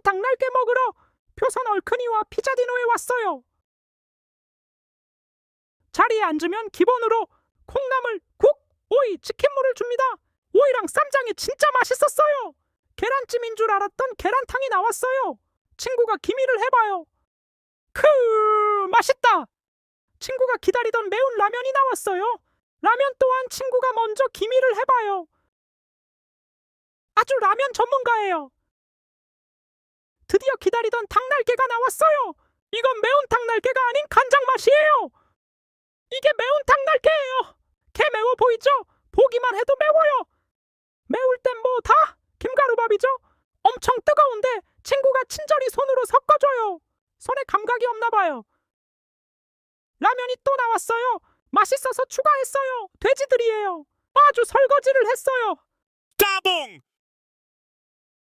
탕 날게 먹으러 표선 얼큰이와 피자디노에 왔어요. 자리에 앉으면 기본으로 콩나물, 국, 오이, 치킨물을 줍니다. 오이랑 쌈장이 진짜 맛있었어요. 계란찜인 줄 알았던 계란탕이 나왔어요. 친구가 기미를 해봐요. 크 맛있다. 친구가 기다리던 매운 라면이 나왔어요. 라면 또한 친구가 먼저 기미를 해봐요. 아주 라면 전문가예요. 드디어 기다리던 닭날개가 나왔어요. 이건 매운 닭날개가 아닌 간장 맛이에요. 이게 매운 닭날개예요. 개 매워 보이죠? 보기만 해도 매워요. 매울 땐 뭐 다 김가루밥이죠. 엄청 뜨거운데 친구가 친절히 손으로 섞어줘요. 손에 감각이 없나 봐요. 라면이 또 나왔어요. 맛있어서 추가했어요. 돼지들이에요. 아주 설거지를 했어요. 따봉!